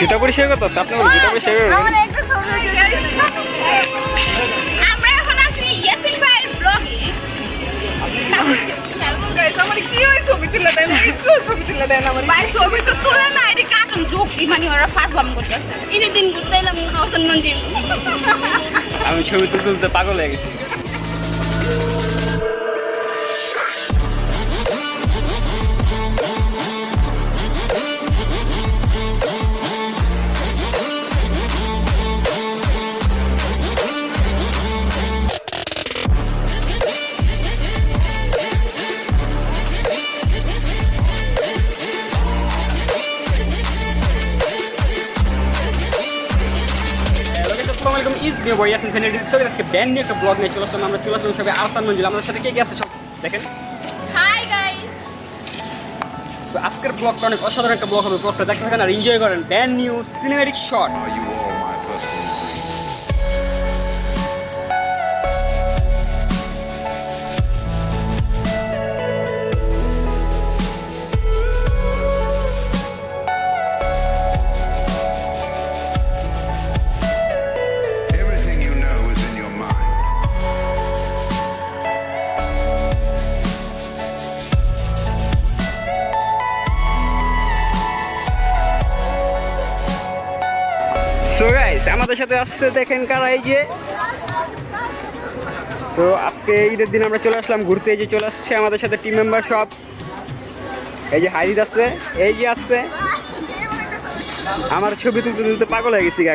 জুতা পরিষ্কার করতে হবে, আপনি বলেন জুতা পরিষ্কার করবেন আমার একটা ছবি আমরা এখন আছি ইয়াসিন ভাইয়ের ব্লগে আমার কি ওই ছবি তুলে দেন? একটু ছবি তুলে দেন আমার। ভাই ছবি তো তুলে না এটি কার্টুন জোক মানে ওরা ফাঁস করতেছে। ইনি দিন ঘুরতে এলাম হাউসন মঞ্জিল আমি ছবি তুলতে তুলতে পাগল হয়ে গেছি। আসসালামু বই আসেন নিউ বয় ইয়াসিন আজকে ব্যান্ড নিয়ে একটা ব্লগ নিয়ে চলে আসলাম। আমরা চলে আসলাম সবাই আহসান মঞ্জিল। আমাদের সাথে কে কে আছে সব দেখেন। হাই গাইস সো আজকের ব্লগটা অনেক অসাধারণ একটা ব্লগ হবে। ব্লগটা দেখতে থাকেন আর এনজয় করেন। ব্যান্ড নিউ সিনেমেটিক শট আমাদের সাথে আসছে, দেখেন কারা এই যে। তো আজকে ঈদের দিন আমরা চলে আসলাম ঘুরতে, এই যে চলে আসছে আমাদের সাথে টিম মেম্বার সব। এই যে হাইরিদ আছে, এই যে আসছে আমার ছবি তুলতে তুলতে পাগল হয়ে গেছি গা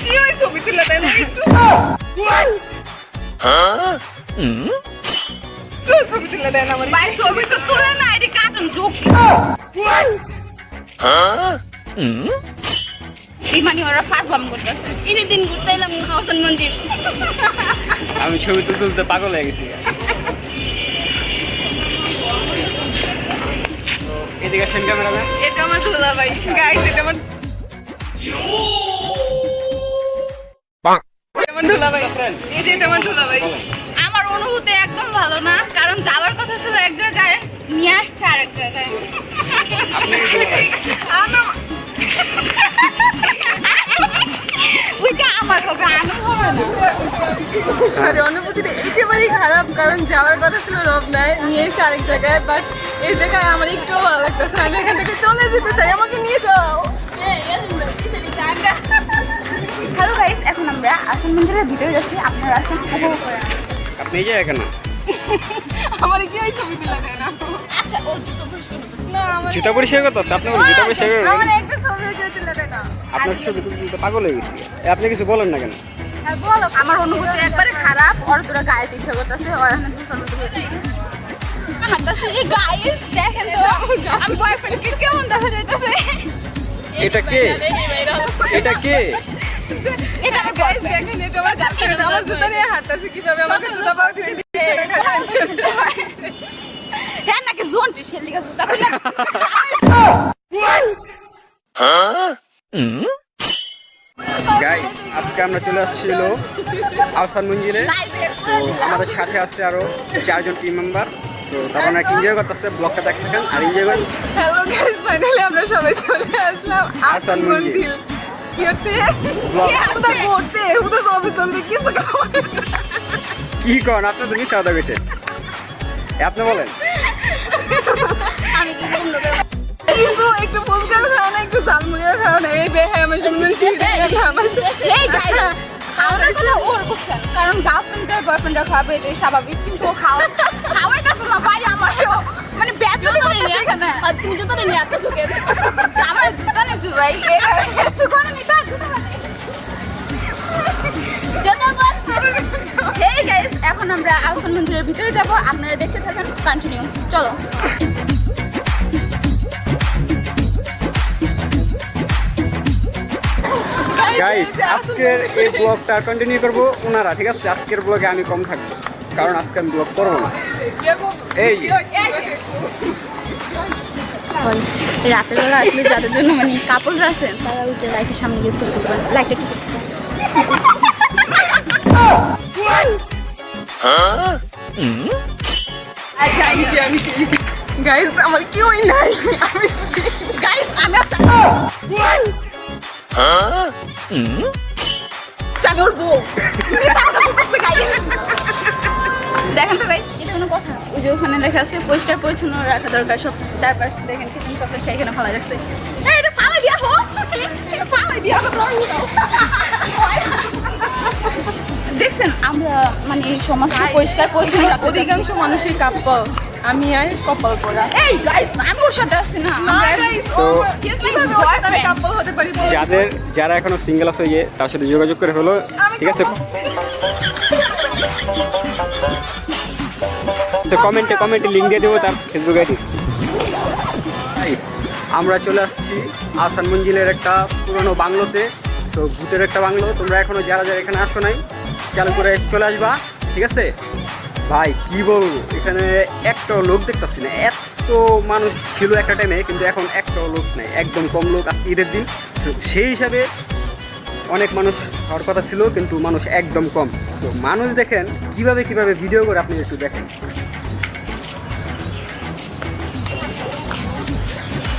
কি ওই ছবি দেন একটু ছবি তুলে দেন আমার ভাই ছবি তো তুলে না এটি কার্টুন জোক এই মানে ওরা ফাঁস বাম করতেছে ইনি দিন ঘুরতে এলাম মঞ্জিল আমি ছবি তুলতে তুলতে পাগল হয়ে গেছি। তো এদিকে ক্যামেরাম্যান এটা আমার দুলা ভাই গাইস এটা আমার আমার দুলা ভাই এই যে এটা আমার দুলা ভাই আমার অনুভূতি একদম ভালো না কারণ যাওয়ার কথা ছিল এক জায়গায় নিয়ে আসছে আরেক জায়গায়। আমার- ওইটা আমার হবে আমার হবে না অনুভূতিটা একেবারেই খারাপ কারণ যাওয়ার কথা ছিল রব নাই নিয়ে এসে আরেক জায়গায় বাট এই জায়গায় আমার একটু ভালো লাগতেছে আমি এখান থেকে চলে যেতে চাই আমাকে নিয়ে যাও। হ্যালো গাইস এখন আমরা আসন মন্দিরের ভিতরে যাচ্ছি। আপনারা আসুন উপভোগ করেন আপনি এই যে এখানে। আমার কি ওই ছবি তুলে দেয় না? আচ্ছা ও জুতো পরিষ্কার। না আমার জুতা পরিষ্কার করতে আপনি বলেন জুতা পরিষ্কার আমার একটা ছবি কেউ তুলে দেয় না। আপনার ছবি তুলতে পাগল হয়ে গেছি। আপনি কিছু বলেন না কেন? বলো। আমার অনুভূতি একবারে খারাপ ওর তোরা গায়ে ইচ্ছা করতেছে ওর এই গাইস দেখেন তো আমি বয়ফ্রেন্ডকে কেমন দেখা যাইতেছে? এটা কে? এটা কে? এটা গাইস দেখেন এটা আমার গাছে আমার জুতা নিয়ে হাঁটতেছে কীভাবে আমাকে জুতা পাও দিতে হ্যাঁ নাকি জোনটি শেলিকা জুতা খুলে গাই আজকে আমরা চলে আসছিল আহসান মঞ্জিরে তো আমাদের সাথে আছে আরও চারজন টিম মেম্বার তো তখন এক এনজয় করতেছে ব্লগটা দেখতে আর এনজয় করেন। হ্যালো গাইস ফাইনালি আমরা সবাই চলে আসলাম আসান আসান হচ্ছে ব্লগ। কোথায় করতে কোথায় ছবি তুলতে কিছু খাওয়া কি করেন আপনি তো মিথ্যা কথা কইছেন এ, আপনি বলেন। আমি কিন্তু একটু ফুচকাও খাও না একটু ঝালমুড়িও খাও না এই দেখে আমার গাইস খাওয়ার কথা ওর বুঝছেন কারণ গার্লফ্রেন্ড বয়ফ্রেন্ডরা খাবে এটাই স্বাভাবিক কিন্তু ও খাওয়া খাওয়াইতেছে না ভাই আমার মানে এখানে আর তুমি জুতো নিয়ে এত ঢুকে আমার জুতো নিয়েছি ভাই একটু করে নিতে এখন আমরা আহসান মন্দিরের ভিতরে যাব। আপনারা দেখতে থাকেন কন্টিনিউ চলো। গাইস আজকের এই ব্লগটা কন্টিনিউ করব ওনারা ঠিক আছে? আজকের ব্লগে আমি কম থাকব কারণ আজকে আমি ব্লগ করব না। রাতের বেলা আসলে যাদের জন্য মানে কাপড় আছেন তারা যে লাইটের সামনে গিয়ে ছবি তুলবেন লাইটটা একটু গাইস আমার কেউই নাই। আমি গাইস আমি বউ দেখেন তো গাইস কথা। ওই যে ওখানে লেখা আছে পরিষ্কার পরিচ্ছন্ন রাখা দরকার। সব চারপাশ দেখেন কিচেন চকলেট এখানে ফালা রাখছে এটা ফালা দিয়া হোক ফালা দিয়া হোক দেখছেন আমরা মানে এই সমাজকে পরিষ্কার পরিচ্ছন্ন অধিকাংশ মানুষই কাপল আমি আর কপাল পরা এই গাইস আমি ওর সাথে আসছি না। কাপল হতে পারি যাদের যারা এখনও সিঙ্গেল আছে ইয়ে তার সাথে যোগাযোগ করে হলো। ঠিক আছে? তো কমেন্টে কমেন্টে লিঙ্ক দিয়ে দেবো, তার ফেসবুক আইডি আমরা চলে আসছি আসান মঞ্জিলের একটা পুরনো বাংলোতে। তো ভূতের একটা বাংলো, তোমরা এখনও যারা যারা এখানে আসো নাই, চালু করে চলে আসবা, ঠিক আছে? ভাই, কি বলব? এখানে একটাও লোক দেখতে পাচ্ছি না, এত মানুষ ছিল একটা টাইমে কিন্তু এখন একটাও লোক নাই, একদম কম লোক আজকে ঈদের দিন। সেই হিসাবে অনেক মানুষ হওয়ার কথা ছিল, কিন্তু মানুষ একদম কম। তো মানুষ দেখেন, কীভাবে কীভাবে ভিডিও করে আপনি একটু দেখেন।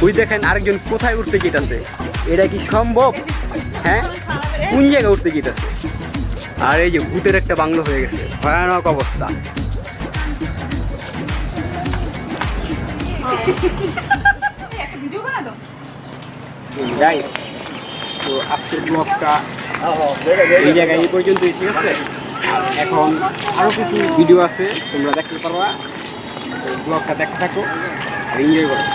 ওই দেখেন আরেকজন কোথায় উঠতে যেতেছে এটা কি সম্ভব? হ্যাঁ? কোন জায়গায় উঠতে যেতেছে আর এই যে ভূতের একটা বাংলো হয়ে গেছে। ভয়ানক অবস্থা। তো এই জায়গায় এই এখন আরও কিছু ভিডিও আছে, তোমরা দেখতে পারবা। ব্লগটা দেখতে থাকো আর এনজয় করো।